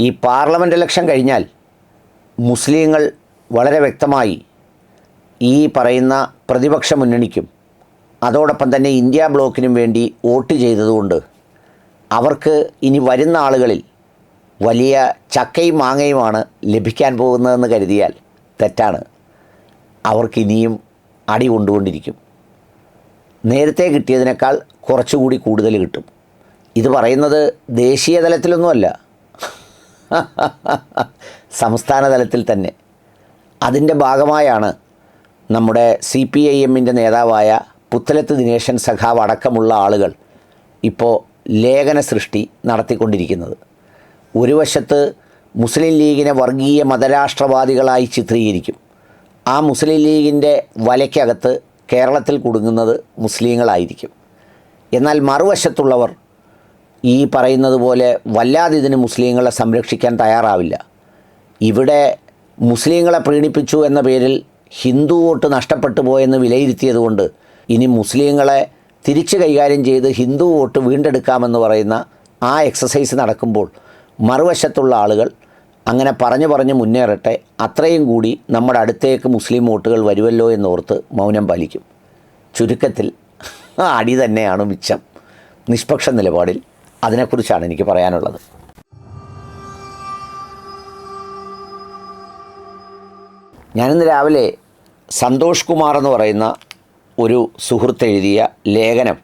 ഈ parliament election കഴിഞ്ഞാൽ മുസ്ലിങ്ങൾ വളരെ വ്യക്തമായി ഈ പറയുന്ന പ്രതിപക്ഷ മുന്നണിക്കും അതോടൊപ്പം തന്നെ ഇന്ത്യ ബ്ലോക്കിനും വേണ്ടി വോട്ട് ചെയ്തതുകൊണ്ട് അവർക്ക് ഇനി വരുന്ന ആളുകളിൽ വലിയ ചക്കയും മാങ്ങയുമാണ് ലഭിക്കാൻ പോകുന്നതെന്ന് കരുതിയാൽ തെറ്റാണ്. അവർക്ക് ഇനിയും അടി കൊണ്ടുകൊണ്ടിരിക്കും. നേരത്തെ കിട്ടിയതിനേക്കാൾ കുറച്ചുകൂടി കൂടുതൽ കിട്ടും. ഇത് പറയുന്നത് ദേശീയ തലത്തിലൊന്നുമല്ല സംസ്ഥാന തലത്തിൽ തന്നെ. അതിന്റെ ഭാഗമായാണ് നമ്മുടെ സി പി ഐ എമ്മിന്റെ നേതാവായ പുത്തലത്ത് ദിനേശൻ സഖാവ് അടക്കമുള്ള ആളുകൾ ഇപ്പോൾ ലേഖന സൃഷ്ടി നടത്തിക്കൊണ്ടിരിക്കുന്നത്. ഒരു വശത്ത് മുസ്ലിം ലീഗിനെ വർഗീയ മതരാഷ്ട്രവാദികളായി ചിത്രീകരിക്കും. ആ മുസ്ലിം ലീഗിന്റെ വലയ്ക്കകത്ത് കേരളത്തിൽ കുടുങ്ങുന്നത് മുസ്ലിങ്ങളായിരിക്കും. എന്നാൽ മറുവശത്തുള്ളവർ ഈ പറയുന്നത് പോലെ വല്ലാതെ ഇതിന് മുസ്ലിങ്ങളെ സംരക്ഷിക്കാൻ തയ്യാറാവില്ല. ഇവിടെ മുസ്ലിങ്ങളെ പ്രീണിപ്പിച്ചു എന്ന പേരിൽ ഹിന്ദു വോട്ട് നഷ്ടപ്പെട്ടു പോയെന്ന് വിലയിരുത്തിയതുകൊണ്ട് ഇനി മുസ്ലിങ്ങളെ തിരിച്ച് കൈകാര്യം ചെയ്ത് ഹിന്ദു വോട്ട് വീണ്ടെടുക്കാമെന്ന് പറയുന്ന ആ എക്സസൈസ് നടക്കുമ്പോൾ മറുവശത്തുള്ള ആളുകൾ അങ്ങനെ പറഞ്ഞു പറഞ്ഞ് മുന്നേറട്ടെ അത്രയും കൂടി നമ്മുടെ അടുത്തേക്ക് മുസ്ലിം വോട്ടുകൾ വരുമല്ലോ എന്നോർത്ത് മൗനം പാലിക്കും. ചുരുക്കത്തിൽ അടി തന്നെയാണ് മിച്ചം. നിഷ്പക്ഷ നിലപാടിൽ അതിനെക്കുറിച്ചാണ് എനിക്ക് പറയാനുള്ളത്. ഞാനിന്ന് രാവിലെ സന്തോഷ് കുമാർ എന്ന് പറയുന്ന ഒരു സുഹൃത്ത് എഴുതിയ ലേഖനം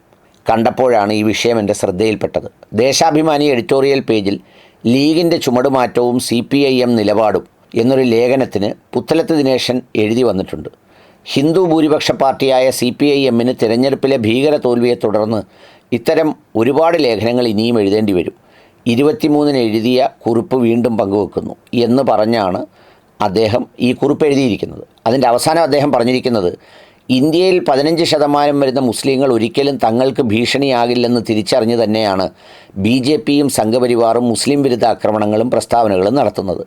കണ്ടപ്പോഴാണ് ഈ വിഷയം എന്റെ ശ്രദ്ധയിൽപ്പെട്ടത്. ദേശാഭിമാനി എഡിറ്റോറിയൽ പേജിൽ ലീഗിന്റെ ചുമടുമാറ്റവും സി പി ഐ എം നിലപാടും എന്നൊരു ലേഖനത്തിന് പുത്തലത്ത് ദിനേശൻ എഴുതി വന്നിട്ടുണ്ട്. ഹിന്ദു ഭൂരിപക്ഷ പാർട്ടിയായ സി പി ഐ എമ്മിന് തിരഞ്ഞെടുപ്പിലെ ഭീകര തോൽവിയെ തുടർന്ന് ഇത്തരം ഒരുപാട് ലേഖനങ്ങൾ ഇനിയും എഴുതേണ്ടി വരും. ഇരുപത്തിമൂന്നിന് എഴുതിയ കുറിപ്പ് വീണ്ടും പങ്കുവെക്കുന്നു എന്ന് പറഞ്ഞാണ് അദ്ദേഹം ഈ കുറിപ്പ് എഴുതിയിരിക്കുന്നത്. അതിന്റെ അവസാനം അദ്ദേഹം പറഞ്ഞിരിക്കുന്നത് ഇന്ത്യയിൽ പതിനഞ്ച് ശതമാനം വരുന്ന മുസ്ലിങ്ങൾ ഒരിക്കലും തങ്ങൾക്ക് ഭീഷണിയാകില്ലെന്ന് തിരിച്ചറിഞ്ഞു തന്നെയാണ് ബി ജെ പിയും സംഘപരിവാറും മുസ്ലിം വിരുദ്ധ ആക്രമണങ്ങളും പ്രസ്താവനകളും നടത്തുന്നത്.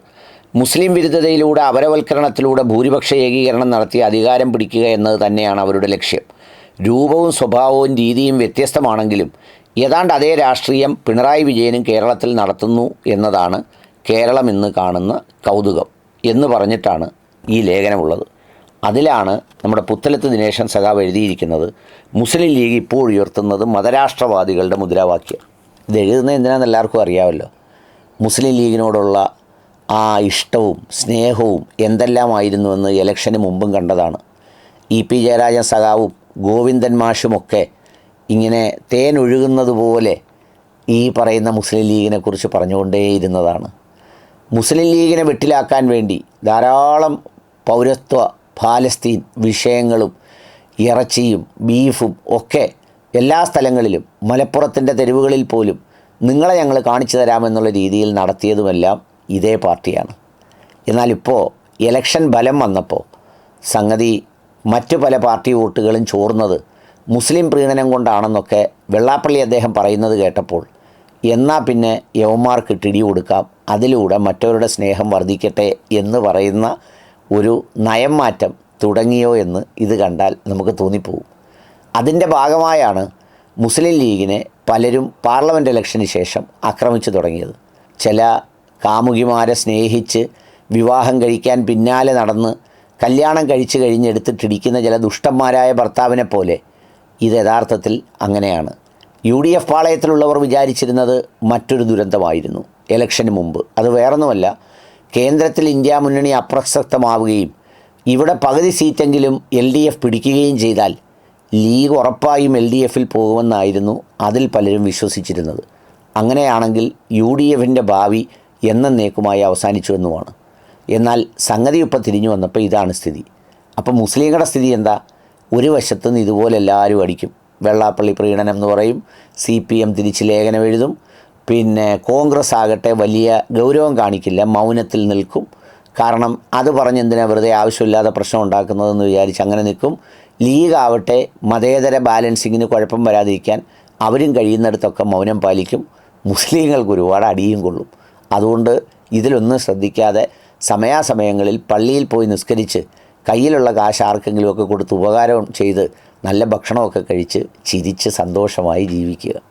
മുസ്ലിം വിരുദ്ധതയിലൂടെ അപരവൽക്കരണത്തിലൂടെ ഭൂരിപക്ഷ ഏകീകരണം നടത്തി അധികാരം പിടിക്കുക എന്നത് തന്നെയാണ് അവരുടെ ലക്ഷ്യം. രൂപവും സ്വഭാവവും രീതിയും വ്യത്യസ്തമാണെങ്കിലും ഏതാണ്ട് അതേ രാഷ്ട്രീയം പിണറായി വിജയനും കേരളത്തിൽ നടത്തുന്നു എന്നതാണ് കേരളം ഇന്ന് കാണുന്ന കൗതുകം എന്ന് പറഞ്ഞിട്ടാണ് ഈ ലേഖനമുള്ളത്. അതിലാണ് നമ്മുടെ പുത്തലത്ത് ദിനേശൻ സഖാവ് എഴുതിയിരിക്കുന്നത് മുസ്ലിം ലീഗ് ഇപ്പോൾ ഉയർത്തുന്നത് മതരാഷ്ട്രവാദികളുടെ മുദ്രാവാക്യം. ഇത് എഴുതുന്നത് എന്തിനാണെന്ന് എല്ലാവർക്കും അറിയാമല്ലോ. മുസ്ലിം ലീഗിനോടുള്ള ആ ഇഷ്ടവും സ്നേഹവും എന്തെല്ലാമായിരുന്നുവെന്ന് ഇലക്ഷന് മുമ്പും കണ്ടതാണ്. ഇ പി ജയരാജൻ സഖാവും ഗോവിന്ദൻ മാഷുമൊക്കെ ഇങ്ങനെ തേൻ ഒഴുകുന്നത് പോലെ ഈ പറയുന്ന മുസ്ലിം ലീഗിനെക്കുറിച്ച് പറഞ്ഞുകൊണ്ടേയിരുന്നതാണ്. മുസ്ലിം ലീഗിനെ വെട്ടിലാക്കാൻ വേണ്ടി ധാരാളം പൗരത്വ ഫാലസ്തീൻ വിഷയങ്ങളും ഇറച്ചിയും ബീഫും ഒക്കെ എല്ലാ സ്ഥലങ്ങളിലും മലപ്പുറത്തിന്റെ തെരുവുകളിൽ പോലും നിങ്ങളെ ഞങ്ങൾ കാണിച്ചു തരാമെന്നുള്ള രീതിയിൽ നടത്തിയതുമെല്ലാം ഇതേ പാർട്ടിയാണ്. എന്നാൽ ഇപ്പോൾ ഇലക്ഷൻ ഫലം വന്നപ്പോൾ സംഗതി മറ്റു പല പാർട്ടി വോട്ടുകളും ചോർന്നത് മുസ്ലിം പ്രീണനം കൊണ്ടാണെന്നൊക്കെ വെള്ളാപ്പള്ളി അദ്ദേഹം പറയുന്നത് കേട്ടപ്പോൾ എന്നാൽ പിന്നെ യവന്മാർക്ക് ടിടി കൊടുക്കാം അതിലൂടെ മറ്റവരുടെ സ്നേഹം വർദ്ധിക്കട്ടെ എന്ന് പറയുന്ന ഒരു നയം മാറ്റം തുടങ്ങിയോ എന്ന് ഇത് കണ്ടാൽ നമുക്ക് തോന്നിപ്പോവും അതിന്റെ ഭാഗമായാണ് മുസ്ലിം ലീഗിനെ പലരും പാർലമെന്റ് ഇലക്ഷന് ശേഷം ആക്രമിച്ചു തുടങ്ങിയത്. ചില കാമുകിമാരെ സ്നേഹിച്ച് വിവാഹം കഴിക്കാൻ പിന്നാലെ നടന്ന് കല്യാണം കഴിച്ചു കഴിഞ്ഞെടുത്തിട്ടിരിക്കുന്ന ചില ദുഷ്ടന്മാരായ ഭർത്താവിനെ പോലെ ഇത് യഥാർത്ഥത്തിൽ അങ്ങനെയാണ്. യു ഡി എഫ് പാളയത്തിലുള്ളവർ വിചാരിച്ചിരുന്നത് മറ്റൊരു ദുരന്തമായിരുന്നു ഇലക്ഷന് മുമ്പ്. അത് വേറൊന്നുമല്ല കേന്ദ്രത്തിൽ ഇന്ത്യ മുന്നണി അപ്രസക്തമാവുകയും ഇവിടെ പകുതി സീറ്റെങ്കിലും എൽ ഡി എഫ് പിടിക്കുകയും ചെയ്താൽ ലീഗ് ഉറപ്പായും എൽ ഡി എഫിൽ പോകുമെന്നായിരുന്നു അതിൽ പലരും വിശ്വസിച്ചിരുന്നത്. അങ്ങനെയാണെങ്കിൽ യു ഡി എഫിന്റെ ഭാവി എന്നേക്കുമായി അവസാനിച്ചു എന്നുമാണ്. എന്നാൽ സംഗതി ഇപ്പം തിരിഞ്ഞു വന്നപ്പോൾ ഇതാണ് സ്ഥിതി. അപ്പം മുസ്ലിങ്ങളുടെ സ്ഥിതി എന്താ? ഒരു വശത്ത് നിന്ന് ഇതുപോലെ എല്ലാവരും അടിക്കും. വെള്ളാപ്പള്ളി പ്രീണനം എന്ന് പറയും. സി പി എം തിരിച്ച് ലേഖനം എഴുതും. പിന്നെ കോൺഗ്രസ് ആകട്ടെ വലിയ ഗൗരവം കാണിക്കില്ല. മൗനത്തിൽ നിൽക്കും. കാരണം അത് പറഞ്ഞ് എന്തിനാ വെറുതെ ആവശ്യമില്ലാതെ പ്രശ്നം ഉണ്ടാക്കുന്നതെന്ന് വിചാരിച്ച് അങ്ങനെ നിൽക്കും. ലീഗ് ആവട്ടെ മതേതര ബാലൻസിങ്ങിന് കുഴപ്പം വരാതിരിക്കാൻ അവരും കഴിയുന്നിടത്തൊക്കെ മൗനം പാലിക്കും. മുസ്ലിങ്ങൾക്ക് ഒരുപാട് അടിയും കൊള്ളും. അതുകൊണ്ട് ഇതിലൊന്നും ശ്രദ്ധിക്കാതെ സമയാസമയങ്ങളിൽ പള്ളിയിൽ പോയി നിസ്കരിച്ച് കയ്യിലുള്ള കാശ് ആർക്കെങ്കിലുമൊക്കെ കൊടുത്ത് ഉപകാരം ചെയ്ത് നല്ല ഭക്ഷണമൊക്കെ കഴിച്ച് ചിരിച്ച് സന്തോഷമായി ജീവിക്കുക.